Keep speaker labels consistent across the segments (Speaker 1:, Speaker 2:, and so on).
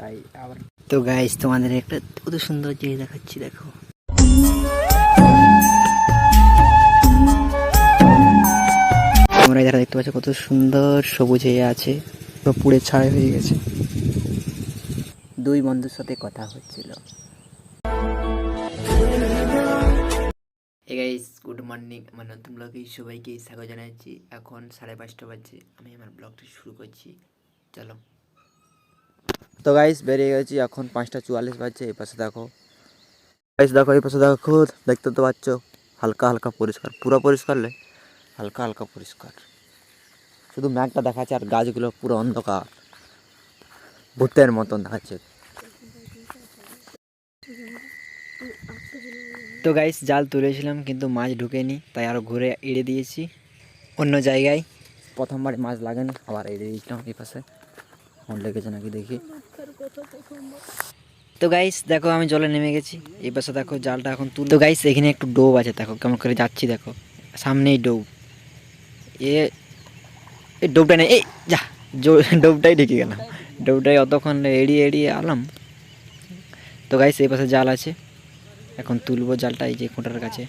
Speaker 1: তাই আবার তো গাইস তোমাদের একটা কত সুন্দর জিনিস দেখাচ্ছি দেখো। তোমরা যারা দেখতে পাচ্ছ কত সুন্দর সবুজ হয়ে আছে। পুরো পুড়ে ছাই হয়ে গেছে। দুই বন্ধুর সাথে কথা হচ্ছিল। গাইস গুড মর্নিং আমার নতুন ব্লগে সবাইকে স্বাগত জানাচ্ছি। এখন সাড়ে পাঁচটা বাজছে আমি আমার ব্লগটি শুরু করছি। চলো। তো গাইস বেরিয়ে গেছি, এখন পাঁচটা চুয়াল্লিশ বাজছে, এই পাশে দেখো। গাইস দেখো, এই পাশে দেখো খুদ, দেখতে তো পাচ্ছ, হালকা হালকা পরিষ্কার, পুরো পরিষ্কার নয় হালকা হালকা পরিষ্কার। শুধু ম্যাগটা দেখাচ্ছে আর গাছগুলো পুরো অন্ধকার। ভূতের মতন দেখাচ্ছে। তো গাইস জাল তুলেছিলাম, কিন্তু মাছ ঢুকেনি, তাই আরও ঘুরে এড়ে দিয়েছি। অন্য জায়গায়। প্রথমবার মাছ লাগেনি, আবার এড়ে দিয়েছিলাম এই পাশে। এখন লেগেছে নাকি দেখি। তো গাইস দেখো আমি জলে নেমে গেছি। এই পাশে দেখো জালটা এখন তুল তো গাইস এখানে একটু ডোব আছে, দেখো কেমন করে যাচ্ছি, দেখো। সামনেই ডোব। এ ডোবটা নেই এই, যা ডোবটাই ঢেকে গেলাম। ডোবটাই অতক্ষণ এড়িয়ে এড়িয়ে আলাম তো গাইস এই পাশে জাল আছে। এখন তুলবো জালটা এই যে খোঁটার কাছে।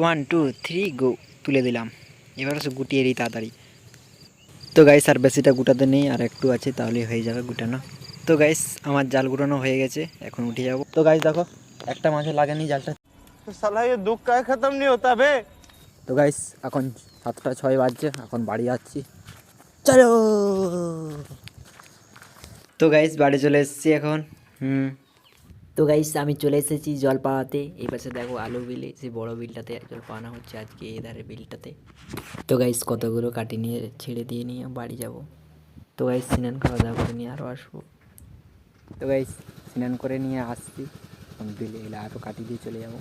Speaker 1: ওয়ান টু থ্রি গো তুলে দিলাম। এবার হচ্ছে গুটিয়ে দিই তাড়াতাড়ি। তো গাইস আর বেশিটা গুটাতে নেই আর একটু আছে তাহলে হয়ে যাবে গুটানো। তো গাইস আমার জাল গুটানো হয়ে গেছে এখন উঠে যাব। তো গাইস দেখো একটা মাছে লাগেনি জালটা।
Speaker 2: সালা এ দুঃখ কায় খতম নি হতা বে
Speaker 1: তো গাইস এখন সাতটা ছয় বাজছে এখন বাড়ি যাচ্ছি। চলো! তো গাইস বাড়ি চলে এসেছি এখন। হুম। তো গাইস আমি চলে এসেছি জল পাওয়াতে এই পাশে দেখো আলু বিলে, সেই বড় বিলটাতে জল পাওয়ানো হচ্ছে আজকে এধারে বিলটাতে। তো গাইস কতগুলো কাটি নিয়ে ছেড়ে দিয়ে নিয়ে বাড়ি যাব। তো গাইস স্নান খাওয়া দাওয়া করে নিয়ে আরও আসব। তো গাইস স্নান করে নিয়ে আসছি। বিলে এলে আরও কাটি দিয়ে চলে যাব।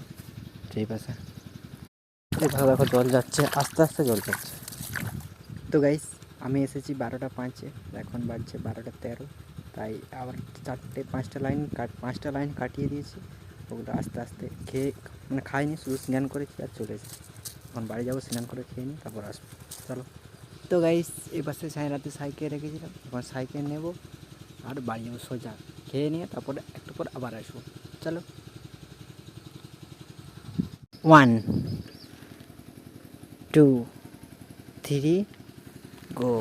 Speaker 1: সেই পাশে। দেখো দেখো জল যাচ্ছে, আস্তে আস্তে জল যাচ্ছে। তো গাইস আমি এসেছি বারোটা পাঁচে, এখন বাড়ছে বারোটা তেরো। তাই আবার চারটে, পাঁচটা লাইন কাট, পাঁচটা লাইন কাটিয়ে দিয়েছি। ওগুলো আস্তে আস্তে খেয়ে মানে খাইনি, শুধু স্নান করেছি আর চলে এসেছি। এখন বাড়ি যাব, স্নান করে খেয়ে নিই তারপর আসব। চলো। তো গাইস এই পাশে সাই রাতে সাইকেল রেখেছিলাম। এখন সাইকেল নেব আর বাড়ি যাব সোজা। খেয়ে নিয়ে তারপরে একটু পর আবার আসব। চলো। One two three go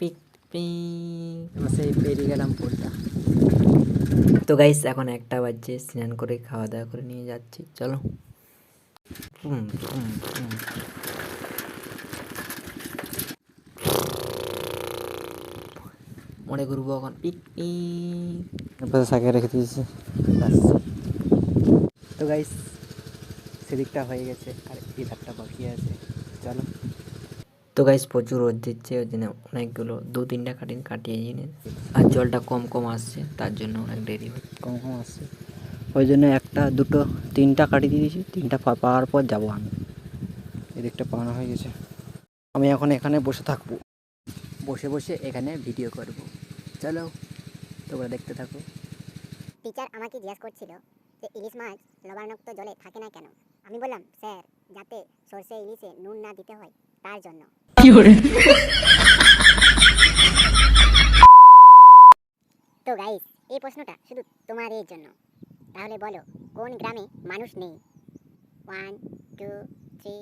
Speaker 1: peak peak সেই পেরিয়ে গেলাম পুলটা। তো গাইস এখন একটা বাজছে স্নান করে খাওয়া দাওয়া করে নিয়ে যাচ্ছি চলো। মনে ঘুরবো এখন পিক পিক। সাইকেল রেখে দিয়েছি। তো গাইস সেদিকটা হয়ে গেছে আর এই বাকি আছে চলো। তো গাইস প্রচুর রোদ দিচ্ছে ওই জন্য অনেকগুলো দু তিনটা কাটিং কাটিয়ে নিয়ে আর জলটা কম কম আসছে তার জন্য অনেক দেরি হচ্ছে। কম কম আসছে। ওই জন্য একটা দুটো তিনটা কাটিয়ে দিয়েছি তিনটা পাওয়ার পর যাব আমি। এদিকটা পাওয়ানো হয়ে গেছে। আমি এখন এখানে বসে থাকব। বসে বসে এখানে ভিডিও করব। চলো তোমরা দেখতে থাকো।
Speaker 3: টিচার আমাকে জিজ্ঞাসা করছিল যে ইলিশ মাছ লবণাক্ত জলে থাকে না কেন? আমি বললাম স্যার যাতে সর্ষে ইলিশে নুন না দিতে হয় তার জন্য। তো গাইস এই প্রশ্নটা শুধু তোমার এর জন্য। তাহলে বলো কোন গ্রামে মানুষ নেই? ওয়ান টু থ্রি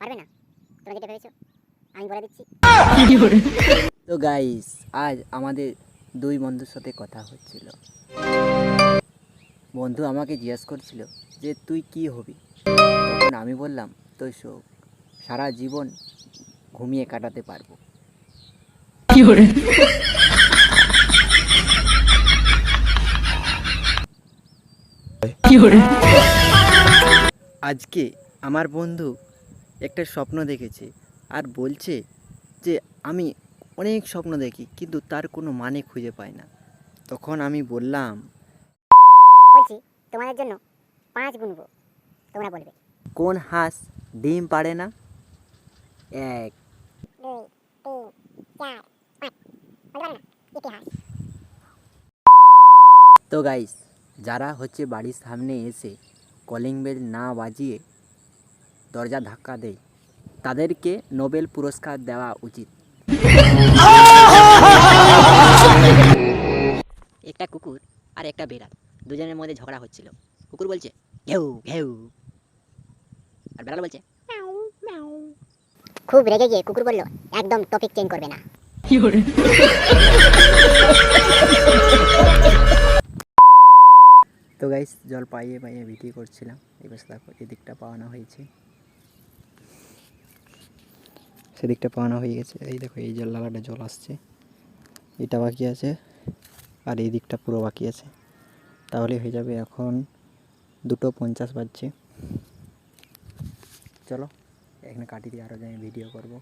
Speaker 3: পারবে না? তোমরা যেটা ভেবেছো আমি বলে দিচ্ছি।
Speaker 1: তো গাইস আজ আমাদের দুই বন্ধুর সাথে কথা হচ্ছিল। বন্ধু আমাকে জিজ্ঞেস করছিল যে তুই কি হবি? তখন আমি বললাম তো শোক। সারা জীবন ঘুমিয়ে কাটাতে পারব। আজকে আমার বন্ধু একটা স্বপ্ন দেখেছে আর বলছে যে আমি অনেক স্বপ্ন দেখি কিন্তু তার কোনো মানে খুঁজে পাই না। তখন আমি বললাম
Speaker 3: বলছি তোমাদের জন্য পাঁচ গুনবো। তোমরা বলবে।
Speaker 1: কোন হাঁস ডিম পাড়ে না? এক তো গাইস যারা হচ্ছে বাড়ির সামনে এসে কলিং বেল না বাজিয়ে দরজা ধাক্কা দেয়, তাদেরকে নোবেল পুরস্কার দেওয়া উচিত। একটা কুকুর আর একটা বেড়াল, দুজনের মধ্যে ঝগড়া হচ্ছিল। কুকুর বলছে, ঘেউ ঘেউ। আর বেড়াল বলছে
Speaker 3: খুব রেগে গিয়ে কুকুর বলল একদম টপিক চেঞ্জ করবে না।
Speaker 1: তো গাইস জল পাইয়ে পাইয়ে ভিডিও করছিলাম। এবার দেখো এদিকটা পাওয়ানো হয়েছে। সেদিকটা পাওয়ানো হয়ে গেছে। এই দেখো এই জল লাগাটা জল আসছে। এটা বাকি আছে আর এই দিকটা পুরো বাকি আছে। তাহলে হয়ে যাবে এখন দুটো পঞ্চাশ বাজছে। চলো। এখানে কাটি দিয়ে আরও যাই ভিডিও করব।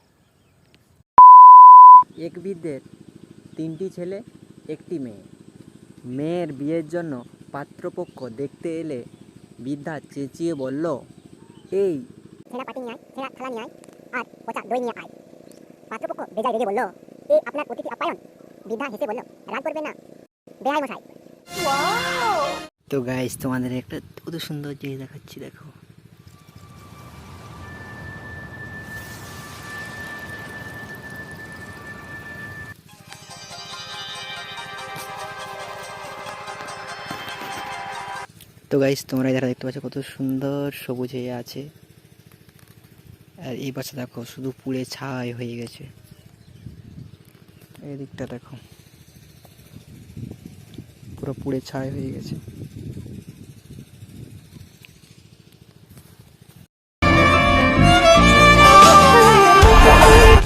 Speaker 1: এক বিদ্যের তিনটি ছেলে একটি মেয়ে। মেয়ের বিয়ের জন্য পাত্রপক্ষ দেখতে এলে বৃদ্ধা চেঁচিয়ে বলল এই
Speaker 3: ছেঁড়া পাটি নিয়ে আয় ছেঁড়া থালা নিয়ে আয় আর পচা দই নিয়ে আয়। পাত্রপক্ষ বেজায় রেগে বলল এই আপনার অতিথি আপ্যায়ন? বৃদ্ধা হেসে বলল রাগ করবে না মশাই।
Speaker 1: তো গাইস তোমাদের একটা কত সুন্দর জিনিস দেখাচ্ছি দেখো। তো গাইস তোমরা যারা দেখতে পাচ্ছ কত সুন্দর সবুজ হয়ে আছে। আর এই পাশে দেখো, শুধু পুড়ে ছাই হয়ে গেছে। এই দিকটা দেখো। পুরো পুড়ে ছাই হয়ে গেছে।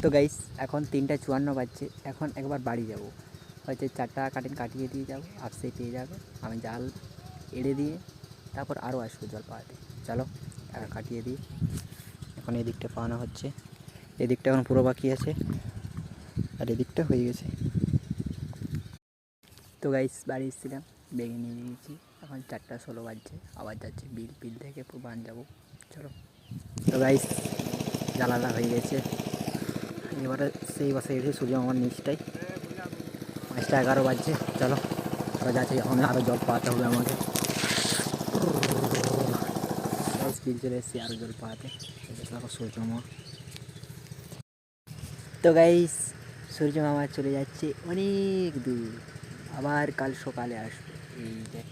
Speaker 1: তো গাইস এখন তিনটা চুয়ান্ন বাজছে। এখন একবার বাড়ি যাব। হয়তো চারটা কাটিং কাটিয়ে দিয়ে যাব আপসে পেয়ে যাবে। আমি জাল এড়ে দিয়ে তারপর আরও আসব জল পাওয়াতে চলো টাকা কাটিয়ে দিই। এখন এদিকটা পাওয়ানো হচ্ছে। এদিকটা এখন পুরো বাকি আছে। আর এদিকটা হয়ে গেছে। তো গাইস বাড়ি এসেছিলাম বেগে নিয়ে নিয়েছি এখন চারটা ষোলো বাজছে, আবার যাচ্ছে বিল বিল থেকে পুরো বান যাব। চলো। তো গাইস জ্বালাটা হয়ে গেছে। এবারে সেই বাসে এসে সূর্য আমার নিচটাই। পাঁচটা এগারো বাজছে, চলো। আরও যাচ্ছে, এখন আরও জল পাওয়াতে হবে আমাকে। বিল চলে এসেছি আরও জল পাওয়াতে দেখো সূর্য মামা। তো গাইস সূর্য মামা চলে যাচ্ছে অনেক দূর। আবার কাল সকালে আসবে। এই দেখ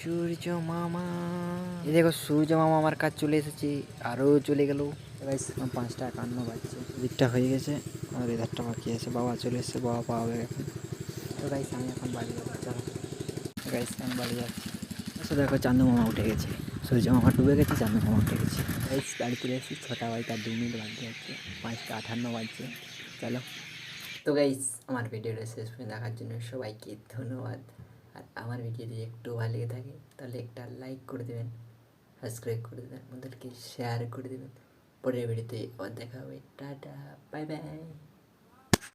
Speaker 1: সূর্য মামা। এই দেখো সূর্য মামা আমার কাজ চলে এসেছে আরও চলে গেল। গাইস এখন পাঁচটা একান্ন বাজছে। দিকটা হয়ে গেছে আর এধারটা বাকি আছে বাবা চলে এসেছে বাবা পাওয়া এখন। তো গাইস আমি এখন বাড়ি যাব চলো। গাইস আমি বাড়ি যাচ্ছি। আচ্ছা দেখো চান্দু মামা উঠে গেছে। সূর্য মামা ডুবে গেছে চান্দু মামা উঠে গেছে। বাড়ি চলে এসেছি, ছটা বাজতে আর দু মিনিট বাজতে যাচ্ছে পাঁচটা আঠান্ন বাজছে চলো। তো গাইস আমার ভিডিওটা শেষ পর্যন্ত দেখার জন্য সবাইকে ধন্যবাদ। আর আমার ভিডিও যদি একটু ভালো লেগে থাকে, তাহলে একটা লাইক করে দেবেন সাবস্ক্রাইব করে দেবেন আমাদেরকে শেয়ার করে দেবেন। পরের ভিডিওতে আবার দেখা হবে। Tata bye bye